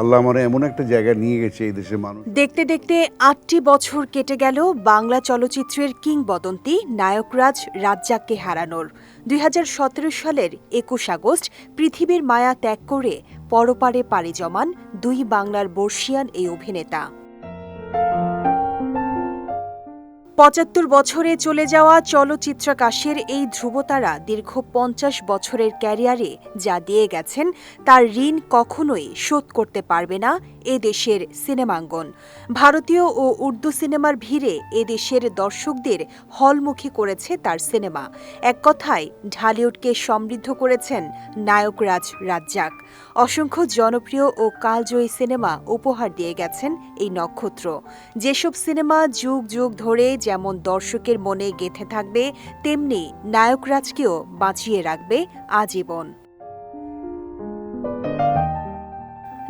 আল্লাহ আমার এমন একটা জায়গা নিয়ে গেছে এই দেশের মানুষ। দেখতে দেখতে আটটি বছর কেটে গেল বাংলা চলচ্চিত্রের কিংবদন্তি নায়করাজ রাজ্জাককে হারানোর। দুই হাজার সতেরো সালের একুশ আগস্ট পৃথিবীর মায়া ত্যাগ করে পরপারে পাড়ি জমান দুই বাংলার বর্ষিয়ান এই অভিনেতা। পঁচাত্তর বছরে চলে যাওয়া চলচ্চিত্রাকাশের এই ধ্রুবতারা দীর্ঘ পঞ্চাশ বছরের ক্যারিয়ারে যা দিয়ে গেছেন, তার ঋণ কখনোই শোধ করতে পারবে না এ দেশের সিনেমাঙ্গন। ভারতীয় ও উর্দু সিনেমার ভিড়ে এ দেশের দর্শকদের হলমুখী করেছে তার সিনেমা। এক কথায়, ঢালিউডকে সমৃদ্ধ করেছেন নায়করাজ রাজ্জাক। অসংখ্য জনপ্রিয় ও কালজয়ী সিনেমা উপহার দিয়ে গেছেন এই নক্ষত্র। যেসব সিনেমা যুগ যুগ ধরে যেমন দর্শকের মনে গেঁথে থাকবে, তেমনি নায়করাজকেও বাঁচিয়ে রাখবে আজীবন।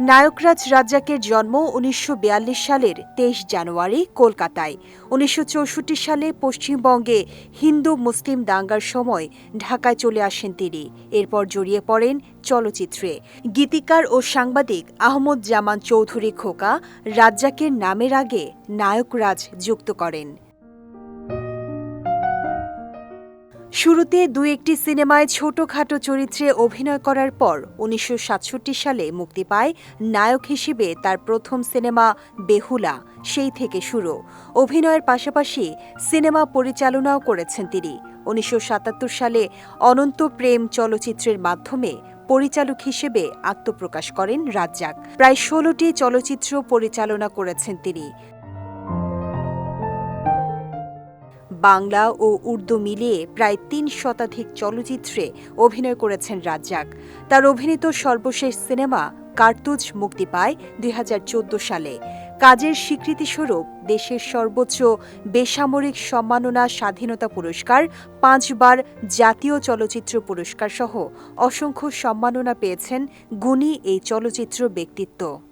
নায়করাজ রাজ্জাকের জন্ম উনিশশো বিয়াল্লিশ সালের তেইশ জানুয়ারি কলকাতায়। উনিশশো চৌষট্টি সালে পশ্চিমবঙ্গে হিন্দু মুসলিম দাঙ্গার সময় ঢাকায় চলে আসেন তিনি। এরপর জড়িয়ে পড়েন চলচ্চিত্রে। গীতিকার ও সাংবাদিক আহমদ জামান চৌধুরী খোকা রাজ্জাকের নামের আগে নায়করাজ যুক্ত করেন। শুরুতে দু একটি সিনেমায় ছোটখাটো চরিত্রে অভিনয় করার পর উনিশশো সাতষট্টি সালে মুক্তি পায় নায়ক হিসেবে তার প্রথম সিনেমা বেহুলা, সেই থেকে শুরু। অভিনয়ের পাশাপাশি সিনেমা পরিচালনাও করেছেন তিনি। উনিশশো সাতাত্তর সালে অনন্ত প্রেম চলচ্চিত্রের মাধ্যমে পরিচালক হিসেবে আত্মপ্রকাশ করেন রাজ্জাক। প্রায় ষোলোটি চলচ্চিত্র পরিচালনা করেছেন তিনি। বাংলা ও উর্দু মিলিয়ে প্রায় তিন শতাধিক চলচ্চিত্রে অভিনয় করেছেন রাজ্জাক। তার অভিনীত সর্বশেষ সিনেমা কার্তুজ মুক্তি পায় দুই হাজার চৌদ্দ সালে। কাজের স্বীকৃতিস্বরূপ দেশের সর্বোচ্চ বেসামরিক সম্মাননা স্বাধীনতা পুরস্কার, পাঁচবার জাতীয় চলচ্চিত্র পুরস্কার সহ অসংখ্য সম্মাননা পেয়েছেন গুণী এই চলচ্চিত্র ব্যক্তিত্ব।